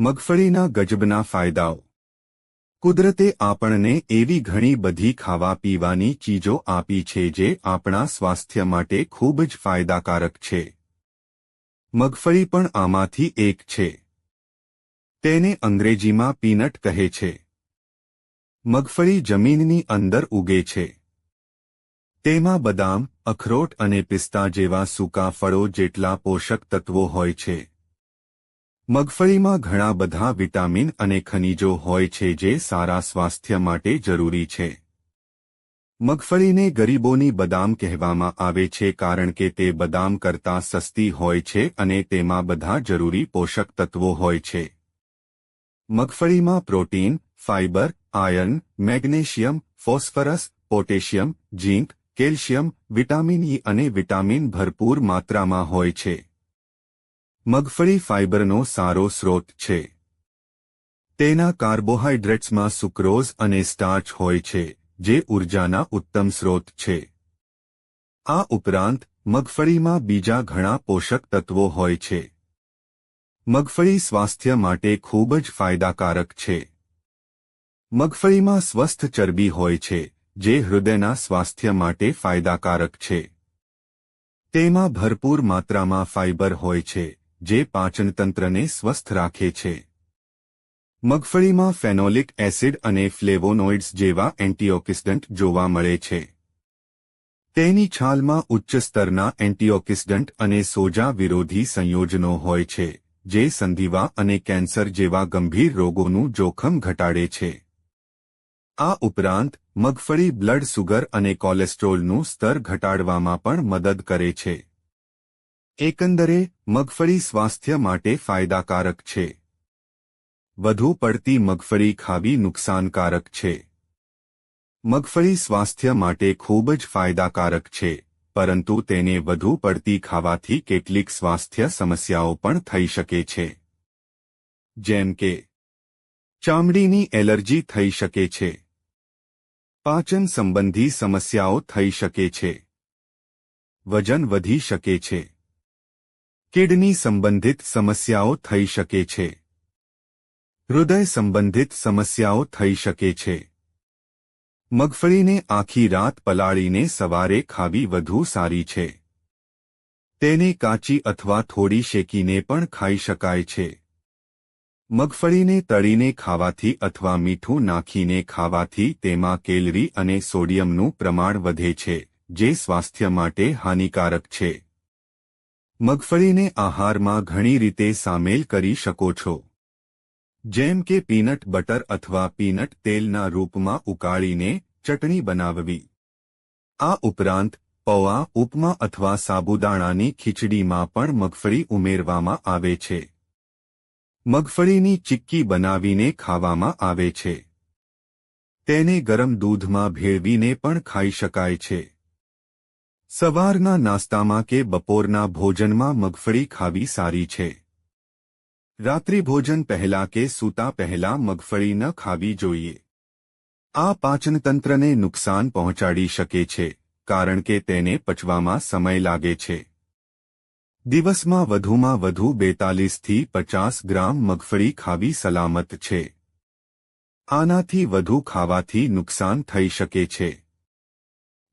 મગફળીના ગજબના ફાયદાઓ. કુદરતે આપણને એવી ઘણી બધી ખાવા પીવાની ચીજો આપી છે જે આપણા સ્વાસ્થ્ય માટે ખૂબ જ ફાયદાકારક છે. મગફળી પણ આમાંથી એક છે. તેને અંગ્રેજીમાં પીનટ કહે છે. મગફળી જમીનની અંદર ઉગે છે. તેમાં બદામ, અખરોટ અને પિસ્તા જેવા સૂકા ફળો જેટલા પોષક તત્વો હોય છે. મગફળીમાં ઘણા બધા વિટામિન અને ખનિજો હોય છે જે સારા સ્વાસ્થ્ય માટે જરૂરી છે. મગફળીને ગરીબોની બદામ કહેવામાં આવે છે કારણ કે તે બદામ કરતાં સસ્તી હોય છે અને તેમાં બધા જરૂરી પોષક તત્વો હોય છે. મગફળીમાં protein, fibre, iron, magnesium, phosphorus, potassium, zinc, calcium, vitamin E અને વિટામિન ભરપૂર માત્રામાં હોય છે. મગફળી ફાઇબરનો સારો સ્રોત છે. તેના કાર્બોહાઈડ્રેટ્સમાં સુક્રોઝ અને સ્ટાર્ચ હોય છે, જે ઉર્જાના ઉત્તમ સ્રોત છે. આ ઉપરાંત, મગફળીમાં બીજા ઘણા પોષક તત્વો હોય છે. મગફળી સ્વાસ્થ્ય માટે ખૂબ જ ફાયદાકારક છે. મગફળીમાં સ્વસ્થ ચરબી હોય છે, જે હૃદયના સ્વાસ્થ્ય માટે ફાયદાકારક છે. તેમાં ભરપૂર માત્રામાં ફાઇબર હોય છે જે પાચનતંત્રને સ્વસ્થ રાખે છે. મગફળીમાં ફેનોલિક એસિડ અને ફ્લેવોનોઇડ્સ જેવા એન્ટીઓક્સિડન્ટ જોવા મળે છે. તેની છાલમાં ઉચ્ચ સ્તરના એન્ટીઓક્સિડન્ટ અને સોજા વિરોધી સંયોજનો હોય છે, જે સંધિવા અને કેન્સર જેવા ગંભીર રોગોનું જોખમ ઘટાડે છે. આ ઉપરાંત, મગફળી બ્લડ સુગર અને કોલેસ્ટ્રોલનું સ્તર ઘટાડવામાં પણ મદદ કરે છે. એકંદરે, મગફળી સ્વાસ્થ્ય માટે ફાયદાકારક છે. વધુ પડતી મગફળી ખાવી નુકસાનકારક છે. મગફળી સ્વાસ્થ્ય માટે ખૂબ જ ફાયદાકારક છે, પરંતુ તેને વધુ પડતી ખાવાથી કેટલીક સ્વાસ્થ્ય સમસ્યાઓ પણ થઈ શકે છે. જેમ કે, ચામડીની એલર્જી થઈ શકે છે. પાચન સંબંધી સમસ્યાઓ થઈ શકે છે. વજન વધી શકે છે. કિડની સંબંધિત સમસ્યાઓ થઈ શકે છે. હૃદય સંબંધિત સમસ્યાઓ થઈ શકે છે. મગફળીને આખી રાત પલાળીને સવારે ખાવી વધુ સારી છે. તેને કાચી અથવા થોડી શેકીને પણ ખાઈ શકાય છે. મગફળીને તળીને ખાવાથી અથવા મીઠું નાખીને ખાવાથી તેમાં કેલરી અને સોડિયમનું પ્રમાણ વધે છે, જે સ્વાસ્થ્ય માટે હાનિકારક છે. મગફળીને આહારમાં ઘણી રીતે સામેલ કરી શકો છો. જેમ કે પીનટ બટર અથવા પીનટ તેલના રૂપમાં ઉકાળીને ચટણી બનાવવી. આ ઉપરાંત, પૌવા, ઉપમા અથવા સાબુદાણાની ખીચડીમાં પણ મગફળી ઉમેરવામાં આવે છે. મગફળીની ચિક્કી બનાવીને ખાવામાં આવે છે. તેને ગરમ દૂધમાં ભેળવીને પણ ખાઈ શકાય છે. સવારના નાસ્તામાં કે બપોરના ભોજનમાં મગફળી ખાવી સારી છે. રાત્રિભોજન પહેલા કે સૂતા પહેલા મગફળી ન ખાવી જોઈએ. આ પાચનતંત્રને નુકસાન પહોંચાડી શકે છે, કારણ કે તેને પચવામાં સમય લાગે છે. દિવસમાં વધુમાં વધુ બેતાલીસથી પચાસ ગ્રામ મગફળી ખાવી સલામત છે. આનાથી વધુ ખાવાથી નુકસાન થઈ શકે છે.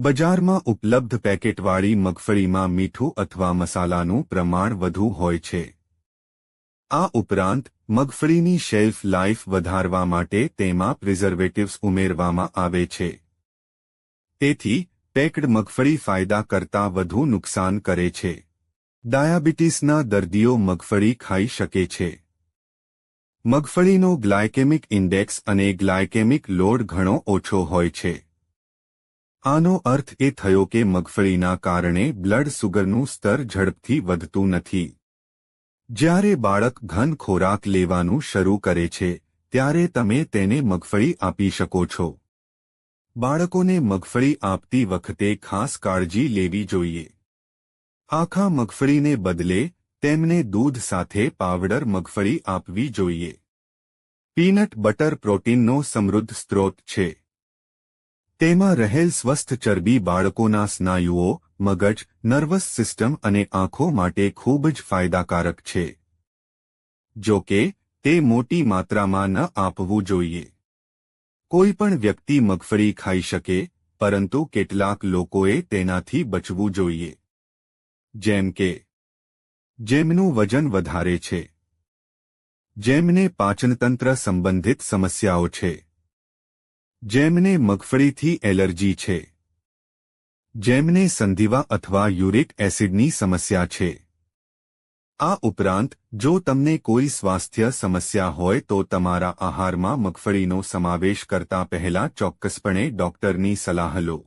બજારમાં ઉપલબ્ધ પેકેટવાળી મગફળીમાં મીઠું અથવા મસાલાનું પ્રમાણ વધુ હોય છે. આ ઉપરાંત, મગફળીની શેલ્ફ લાઇફ વધારવા માટે તેમાં પ્રિઝર્વેટિવ્સ ઉમેરવામાં આવે છે. તેથી, પેક્ડ મગફળી ફાયદા કરતાં વધુ નુકસાન કરે છે. ડાયાબિટીસના દર્દીઓ મગફળી ખાઈ શકે છે. મગફળીનો ગ્લાયકેમિક ઇન્ડેક્સ અને ગ્લાયકેમિક લોડ ઘણો ઓછો હોય છે. આનો અર્થ એ થયો કે મગફળીના કારણે બ્લડ સુગરનું સ્તર ઝડપથી વધતું નથી. જ્યારે બાળક ઘન ખોરાક લેવાનું શરૂ કરે છે, ત્યારે તમે તેને મગફળી આપી શકો છો. બાળકોને મગફળી આપતી વખતે ખાસ કાળજી લેવી જોઈએ. આખા મગફળીને બદલે, તેમને દૂધ સાથે પાવડર મગફળી આપવી જોઈએ. પીનટ બટર પ્રોટીનનો સમૃદ્ધ સ્ત્રોત છે. તેમાં રહેલ સ્વસ્થ ચરબી બાળકોના સ્નાયુઓ, મગજ, નર્વસ સિસ્ટમ અને આંખો માટે ખૂબ જ ફાયદાકારક છે. જો કે, તે મોટી માત્રામાં ન આપવું જોઈએ. કોઈ પણ વ્યક્તિ મગફળી ખાઈ શકે, પરંતુ કેટલાક લોકોએ તેનાથી બચવું જોઈએ. જેમ કે, જેમનું વજન વધારે છે. જેમને પાચનતંત્ર સંબંધિત સમસ્યાઓ છે. જેમને મગફળીથી એલર્જી છે. જેમને સંધિવા અથવા યુરિક એસિડની સમસ્યા છે. આ ઉપરાંત, જો તમને કોઈ સ્વાસ્થ્ય સમસ્યા હોય તો તમારા આહારમાં મગફળીનો સમાવેશ કરતા પહેલા ચોક્કસપણે ડોક્ટરની સલાહ લો.